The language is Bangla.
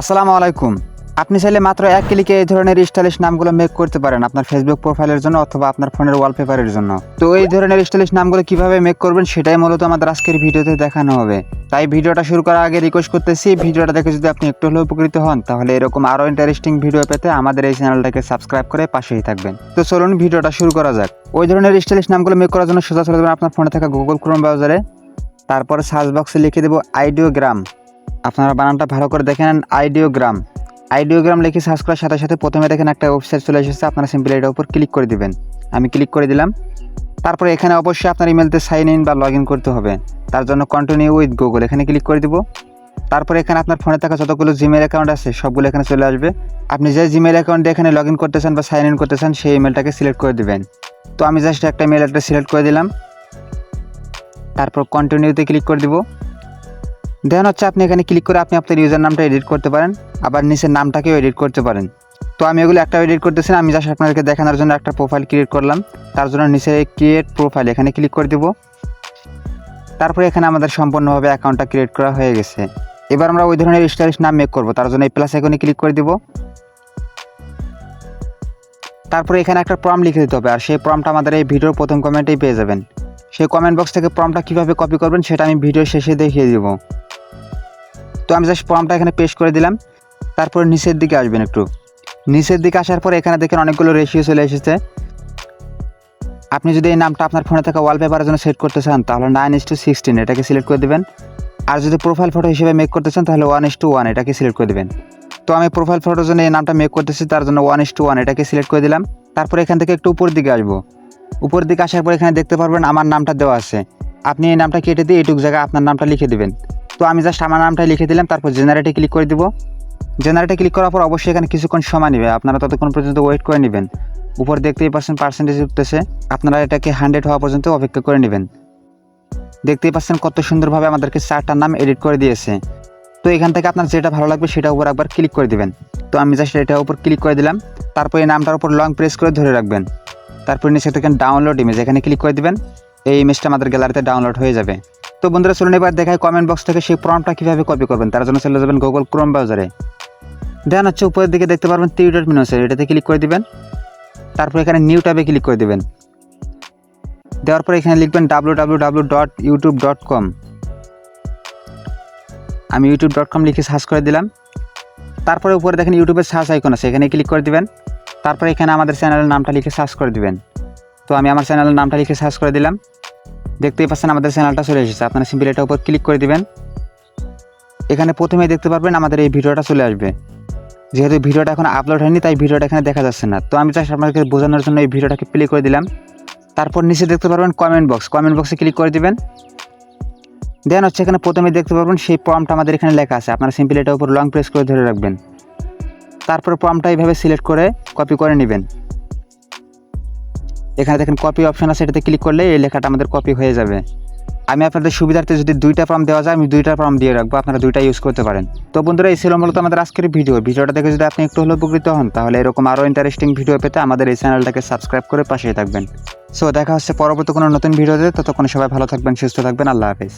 আসসালামু আলাইকুম। আপনি চাইলে মাত্র এক ক্লিকে এই ধরনের স্টাইলিশ নামগুলো মেক করতে পারেন আপনার ফেসবুক প্রোফাইলের জন্য অথবা আপনার ফোনের ওয়ালপেপারের জন্য। তো এই ধরনের স্টাইলিশ নামগুলো কীভাবে মেক করবেন সেটাই মূলত আমাদের আজকের ভিডিওতে দেখানো হবে। তাই ভিডিওটা শুরু করার আগে রিকোয়েস্ট করতেছি, ভিডিওটা দেখে যদি আপনি একটু হলেও উপকৃত হন, তাহলে এরকম আরও ইন্টারেস্টিং ভিডিও পেতে আমাদের এই চ্যানেলটাকে সাবস্ক্রাইব করে পাশেই থাকবেন। তো চলুন ভিডিওটা শুরু করা যাক। ওই ধরনের স্টাইলিশ নামগুলো মেক করার জন্য সোজা চলে যাবেন আপনার ফোনে থাকা গুগল ক্রোম ব্রাউজারে তারপরে সার্চ বক্সে লিখে দেবো আইডিওগ্রাম আপনারা বানানটা ভালো করে দেখে নেন আইডিওগ্রাম। আইডিওগ্রাম লিখে সার্চ করার সাথে সাথে প্রথমে দেখেন একটা ওয়েবসাইট চলে এসেছে, আপনারা সিম্পলি এটার উপর ক্লিক করে দিবেন। আমি ক্লিক করে দিলাম। তারপরে এখানে অবশ্যই আপনার ইমেলতে সাইন ইন বা লগ ইন করতে হবে। তার জন্য কন্টিনিউ উইথ গুগল এখানে ক্লিক করে দিব। তারপরে এখানে আপনার ফোনে থাকা যতগুলো জিমেল অ্যাকাউন্ট আছে, সবগুলো এখানে চলে আসবে। আপনি যে জিমেল অ্যাকাউন্ট এখানে লগ ইন করতে চান বা সাইন ইন করতে চান, সেই ইমেলটাকে সিলেক্ট করে দেবেন। তো আমি জাস্ট একটা ইমেল অ্যাড্রেস সিলেক্ট করে দিলাম। তারপর কন্টিনিউতে ক্লিক করে দিব। দেন হচ্ছে আপনি এখানে ক্লিক করে আপনি আপনার ইউজার নামটা এডিট করতে পারেন, আবার নিচের নামটাকেও এডিট করতে পারেন। তো আমি এগুলো একটা এডিট করতেছি আমি জাস্ট আপনাদেরকে দেখানোর জন্য একটা প্রোফাইল ক্রিয়েট করলাম। তার জন্য নিচে ক্রিয়েট প্রোফাইল এখানে ক্লিক করে দিব। তারপরে এখানে আমাদের সম্পূর্ণভাবে অ্যাকাউন্টটা ক্রিয়েট করা হয়ে গেছে। এবার আমরা ওই ধরনের স্টাইলিশ নাম মেক করব, তার জন্য এই প্লাস এখানে ক্লিক করে দিব। তারপরে এখানে একটা প্রম লিখে দিতে হবে, আর সেই প্রমটা আমাদের এই ভিডিওর প্রথম কমেন্টেই পেয়ে যাবেন। সেই কমেন্ট বক্স থেকে প্রমটা কীভাবে কপি করবেন সেটা আমি ভিডিও শেষে দেখিয়ে দিব। তো আমি জাস্ট ফর্মটা এখানে পেস্ট করে দিলাম, তারপর নিচের দিকে আসবেন একটু। নিচের দিকে আসার পর এখানে দেখেন অনেকগুলো রেশিও চলে এসেছে। আপনি যদি এই নামটা আপনার ফোনে থাকা ওয়ালপেপারের জন্য সেট করতে চান, তাহলে নাইন ইস টু সিক্সটিন এটাকে সিলেক্ট করে দেবেন। আর যদি প্রোফাইল ফটো হিসেবে মেক করতে চান, তাহলে ওয়ান ইস টু ওয়ান এটাকে সিলেক্ট করে দেবেন। তো আমি প্রোফাইল ফটোর জন্য এই নামটা মেক করতেছি, তার জন্য ওয়ান ইস টু ওয়ান এটাকে সিলেক্ট করে দিলাম। তারপর এখান থেকে একটু উপর দিকে আসব। উপর দিকে আসার পর এখানে দেখতে পারবেন আমার নামটা দেওয়া আছে। আপনি এই নামটা কেটে দিয়ে এইটুক জায়গায় আপনার নামটা লিখে দিবেন। তো আমি জাস্ট আমার নামটা লিখে দিলাম, তারপর জেনারেটে ক্লিক করে দিব। জেনারেটে ক্লিক করার পর অবশ্যই এখানে কিছুক্ষণ সময় নেবে। আপনারা ততক্ষণ পর্যন্ত ওয়েট করে নেবেন। উপর দেখতেই পাচ্ছেন পার্সেন্টেজ উঠতেছে। আপনারা এটাকে হান্ড্রেড হওয়া পর্যন্ত অপেক্ষা করে নেবেন। দেখতেই পাচ্ছেন কত সুন্দরভাবে আমাদেরকে চারটার নাম এডিট করে দিয়েছে। তো এখান থেকে আপনার যেটা ভালো লাগবে সেটার উপর একবার ক্লিক করে দিবেন। তো আমি জাস্ট এটার উপর ক্লিক করে দিলাম। তারপর এই নামটার উপর লং প্রেস করে ধরে রাখবেন। তারপর নিচে থেকে ডাউনলোড ইমেজ এখানে ক্লিক করে দিবেন, এই ইমেজটা আমাদের গ্যালারিতে ডাউনলোড হয়ে যাবে। তো বন্ধুরা, চলুন এবার দেখায় কমেন্ট বক্স থেকে সেই প্রমটা কীভাবে কপি করবেন, তার জন্য চলে যাবেন গুগল ক্রোম ব্রাউজারে দেন হচ্ছে উপরের দিকে দেখতে পারবেন থ্রি ডট মেনু আছে, এটাতে ক্লিক করে দিবেন, তারপর এখানে নিউ ট্যাবে ক্লিক করে দেবেন। দেওয়ার পর এখানে লিখবেন W W W dot YouTube dot com আমি ইউটিউব ডট কম লিখে সার্চ করে দিলাম, তারপরে উপরে দেখেন ইউটিউবের সার্চ আইকন আছে, এখানে ক্লিক করে দিবেন। তারপরে এখানে আমাদের চ্যানেলের নামটা লিখে সার্চ করে দিবেন। তো আমি আমার চ্যানেলের নামটা লিখে সার্চ করে দিলাম। দেখতেই পাচ্ছেন আমাদের চ্যানেলটা চলে এসেছে। আপনারা সিম্পলি এটার উপর ক্লিক করে দিবেন। এখানে প্রথমে দেখতে পারবেন আমাদের এই ভিডিওটা চলে আসবে। যেহেতু ভিডিওটা এখন আপলোড হয়নি, তাই ভিডিওটা এখানে দেখা যাচ্ছে না। তো আমি জাস্ট আপনাদেরকে বোঝানোর জন্য এই ভিডিওটাকে প্লে করে দিলাম। তারপর নিচে দেখতে পারবেন কমেন্ট বক্স কমেন্ট বক্সে ক্লিক করে দিবেন। দেন হচ্ছে এখানে প্রথমে দেখতে পারবেন সেই ফর্মটা আমাদের এখানে লেখা আছে। আপনারা সিম্পলি এটার উপর লং প্রেস করে ধরে রাখবেন। তারপর ফর্মটা এইভাবে সিলেক্ট করে কপি করে নেবেন। এখানে দেখেন কপি অপশন আছে, এটাতে ক্লিক করলে এই লেখাটা আমাদের কপি হয়ে যাবে। আমি আপনাদের সুবিধার্থে যদি দুইটা ফর্ম দেওয়া যায়, আমি দুইটা ফর্ম দিয়ে রাখব, আপনারা দুইটা ইউজ করতে পারেন। তো বন্ধুরা, এই ছিল মূলত আমাদের আজকের ভিডিও ভিডিওটা দেখে যদি আপনি একটু হলেও উপকৃত হন, তাহলে এরকম আরও ইন্টারেস্টিং ভিডিও পেতে আমাদের এই চ্যানেলটাকে সাবস্ক্রাইব করে পাশেই থাকবেন। সো দেখা হচ্ছে পরবর্তী কোনো নতুন ভিডিওতে ততক্ষণ সবাই ভালো থাকবেন, সুস্থ থাকবেন। আল্লাহ হাফিজ।